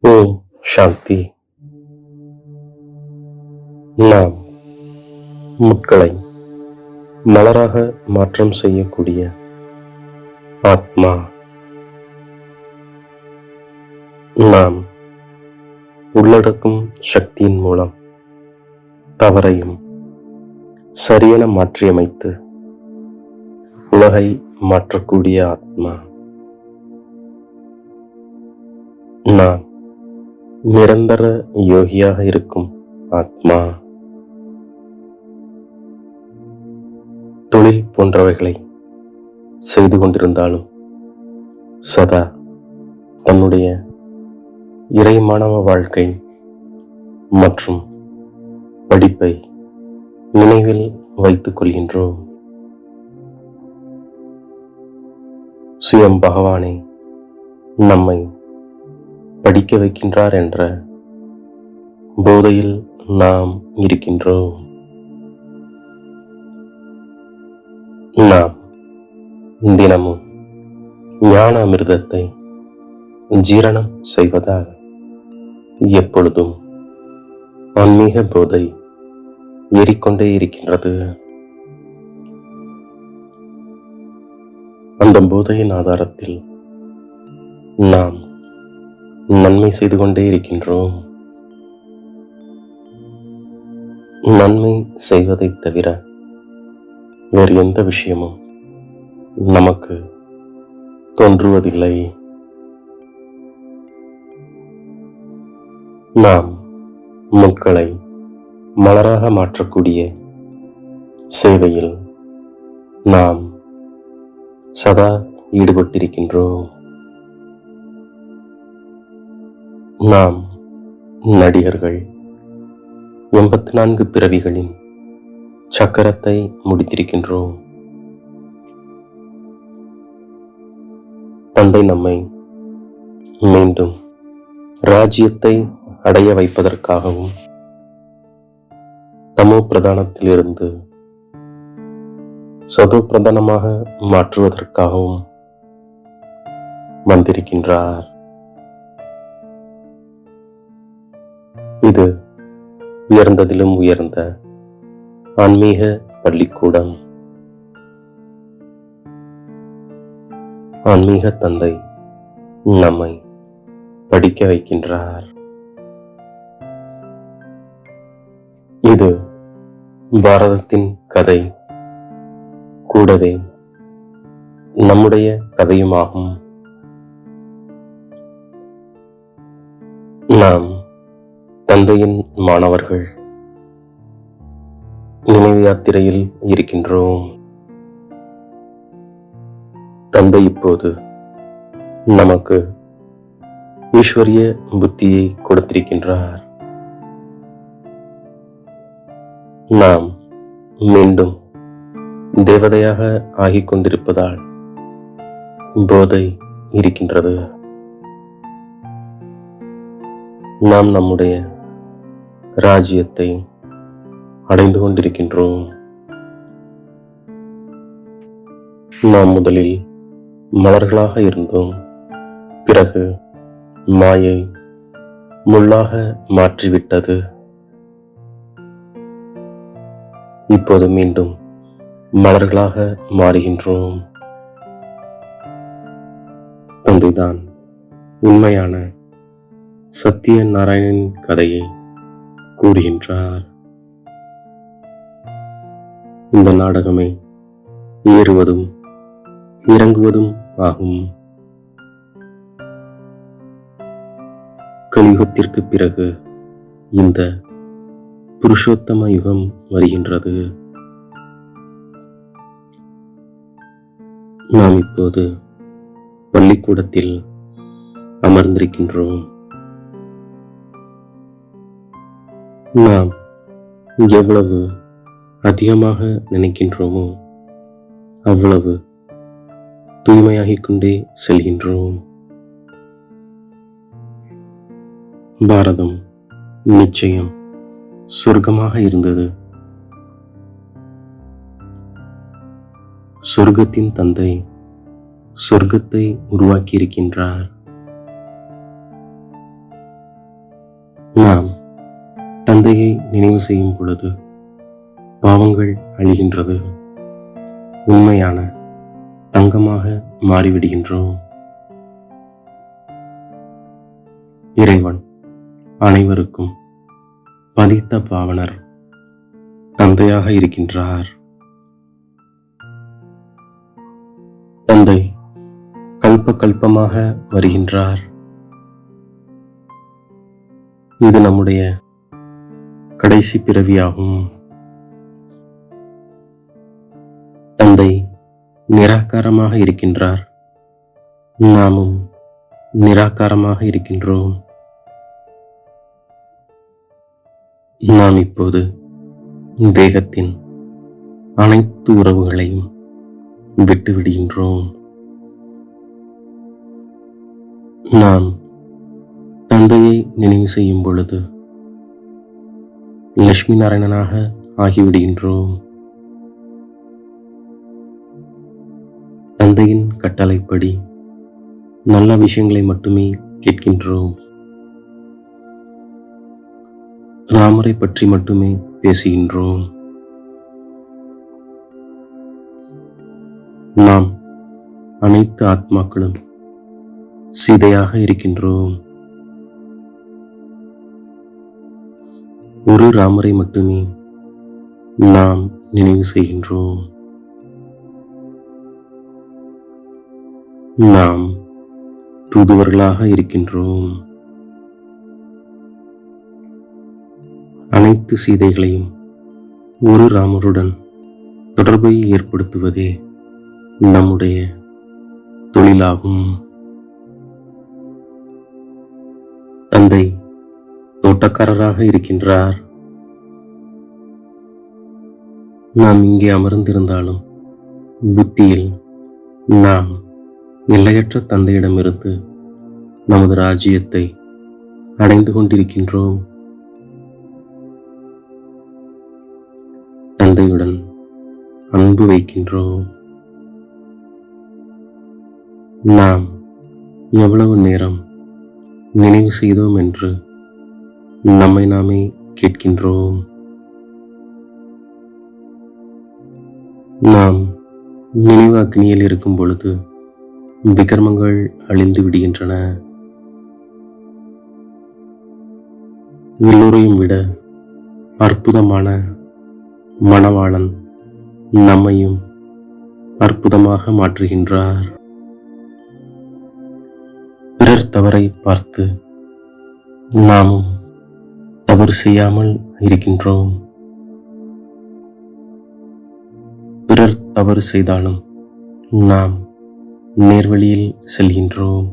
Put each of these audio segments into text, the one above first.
ஓம் சாந்தி. நாம் முட்களை மலராக மாற்றம் செய்யக்கூடிய ஆத்மா. நாம் உள்ளடக்கும் சக்தியின் மூலம் தவறையும் சரியென மாற்றியமைத்து உலகை மாற்றக்கூடிய ஆத்மா. நாம் நிரந்தர யோகியாக இருக்கும் ஆத்மா. தொழில் போன்றவைகளை செய்து கொண்டிருந்தாலும் சதா தன்னுடைய இறைமானவ வாழ்க்கை மற்றும் படிப்பை நினைவில் வைத்துக் கொள்கின்றோம். சுயம் பகவானே நம்மை படிக்க வைக்கின்றார் என்ற போதையில் நாம் இருக்கின்றோம். நாம் தினமும் ஞான அமிர்தத்தை ஜீரணம் செய்வதால் எப்பொழுதும் ஆன்மீக போதை ஏறிக்கொண்டே இருக்கின்றது. அந்த போதையின் ஆதாரத்தில் நாம் நன்மை செய்து கொண்டே இருக்கின்றோம். நன்மை செய்வதை தவிர வேறு எந்த விஷயமும் நமக்கு தோன்றுவதில்லை. நாம் முட்களை மலராக மாற்றக்கூடிய சேவையில் நாம் சதா ஈடுபட்டிருக்கின்றோம். நாம் நடிகர்கள் எண்பத்தி நான்கு பிறவிகளின் சக்கரத்தை முடித்திருக்கின்றோம். தந்தை நம்மை மீண்டும் ராஜ்யத்தை அடைய வைப்பதற்காகவும் தமோ பிரதானத்திலிருந்து சதோ பிரதானமாக மாற்றுவதற்காகவும் வந்திருக்கின்றார். இது உயர்ந்ததிலும் உயர்ந்த ஆன்மீக பள்ளிக்கூடம். ஆன்மீக தந்தை நம்மை படிக்க வைக்கின்றார். இது பாரதத்தின் கதை. கூடவே நம்முடைய கதையுமாகும். நாம் தந்தையின் மாணவர்கள் நினைவு யாத்திரையில் இருக்கின்றோம். தந்தை இப்போது நமக்கு ஈஸ்வரிய புத்தியை கொடுத்திருக்கின்றார். நாம் மீண்டும் தேவதையாக ஆகிக் கொண்டிருப்பதால் போதை இருக்கின்றது. நாம் நம்முடைய ராஜ்யத்தை அடைந்து கொண்டிருக்கின்றோம். நாம் முதலில் மலர்களாக இருந்தோம். பிறகு மாயை முள்ளாக மாற்றிவிட்டது. இப்போது மீண்டும் மலர்களாக மாறுகின்றோம். தந்தைதான் உண்மையான சத்திய நாராயணன் கதையை கூறுகின்றார். இந்த நாடகமே ஏறுவதும் இறங்குவதும் ஆகும். கலியுகத்திற்கு பிறகு இந்த புருஷோத்தம யுகம் வருகின்றது. நாம் இப்போது பள்ளிக்கூடத்தில் அமர்ந்திருக்கின்றோம். நாம் எவ்வளவு அதிகமாக நினைக்கின்றோமோ அவ்வளவு தூய்மையாகிக் கொண்டே செல்கின்றோம். பாரதம் நிச்சயம் சொர்க்கமாக இருந்தது. சொர்க்கத்தின் தந்தை சொர்க்கத்தை உருவாக்கியிருக்கின்றார். நாம் தந்தையை நினைவு செய்யும் பொழுது பாவங்கள் அழிகின்றது. உண்மையான தங்கமாக மாறிவிடுகின்றோம். இறைவன் அனைவருக்கும் பதித்த பாவனர் தந்தையாக இருக்கின்றார். தந்தை கல்ப கல்பமாக வருகின்றார். இது நம்முடைய கடைசி பிறவியாகும். தந்தை நிராகாரமாக இருக்கின்றார். நாமும் நிராகாரமாக இருக்கின்றோம். நாம் இப்போது தேகத்தின் அனைத்து உறவுகளையும் விட்டுவிடுகின்றோம் நாம் தந்தையை நினைவு செய்யும் பொழுது லட்சுமி நாராயணனாக ஆகிவிடுகின்றோம். தந்தையின் கட்டளைப்படி நல்ல விஷயங்களை மட்டுமே கேட்கின்றோம். ராமரை பற்றி மட்டுமே பேசுகின்றோம். நாம் அனைத்து ஆத்மாக்களும் சீதையாக இருக்கின்றோம். ஒரு ராமரை மட்டுமே நாம் நினைவு செய்கின்றோம். நாம் தூதுவர்களாக இருக்கின்றோம். அனைத்து சீதைகளையும் ஒரு ராமருடன் தொடர்பை ஏற்படுத்துவதே நம்முடைய தொழிலாகும். தோட்டக்காரராக இருக்கின்றார். நாம் இங்கே அமர்ந்திருந்தாலும் புத்தியில் நாம் எல்லையற்ற தந்தையிடமிருந்து நமது ராஜ்யத்தை அடைந்து கொண்டிருக்கின்றோம். தந்தையுடன் அன்பு வைக்கின்றோம். நாம் எவ்வளவு நேரம் நினைவு செய்தோம் என்று நம்மை நாமே கேட்கின்றோம். நாம் நினைவு அக்னியில் இருக்கும் பொழுது விக்ரமங்கள் அழிந்து விடுகின்றன. எல்லோரையும் விட அற்புதமான மணவாளன் நம்மையும் அற்புதமாக மாற்றுகின்றார். பிறர் தவறை பார்த்து நாமும் தவறு செய்யாமல் இருக்கின்றோம். பிறர் தவறு செய்தாலும் நாம் நேர்வழியில் செல்கின்றோம்.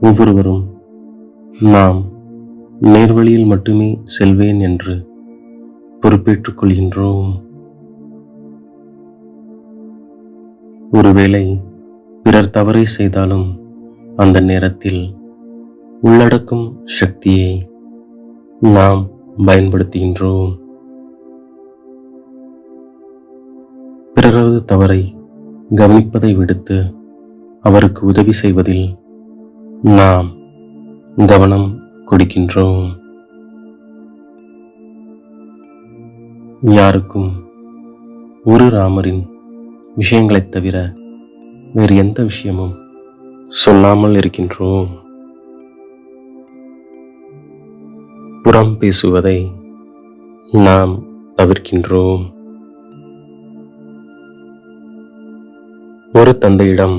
ஒவ்வொருவரும் நாம் நேர்வழியில் மட்டுமே செல்வேன் என்று பொறுப்பேற்றுக் கொள்கின்றோம். ஒருவேளை பிறர் தவறை செய்தாலும் அந்த நேரத்தில் உள்ளடக்கும் சக்தியை நாம் பயன்படுத்துகின்றோம். பிறரது தவறை கவனிப்பதை விடுத்து அவருக்கு உதவி செய்வதில் நாம் கவனம் கொடுக்கின்றோம். யாருக்கும் ஒரு ராமரின் விஷயங்களைத் தவிர வேறு எந்த விஷயமும் சொல்லாமல் இருக்கின்றோம். புறம் பேசுவதை நாம் தவிர்க்கின்றோம். ஒரு தந்தையிடம்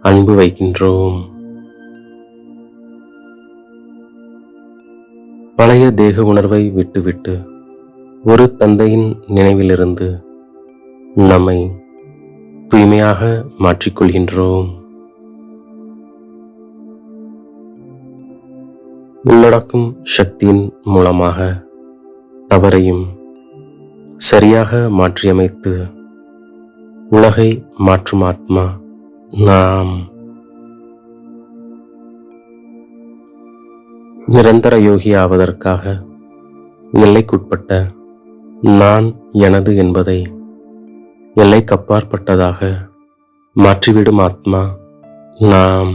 அன்பு வைக்கின்றோம். பழைய தேக உணர்வை விட்டுவிட்டு ஒரு தந்தையின் நினைவிலிருந்து நம்மை தூய்மையாக மாற்றிக்கொள்கின்றோம். உள்ளடக்கும் சக்தியின் மூலமாக தவறையும் சரியாக மாற்றியமைத்து உலகை மாற்றும் ஆத்மா நாம். நிரந்தர யோகி ஆவதற்காக எல்லைக்குட்பட்ட நான் எனது என்பதை எல்லைக்கப்பாற்பட்டதாக மாற்றிவிடும் ஆத்மா நாம்.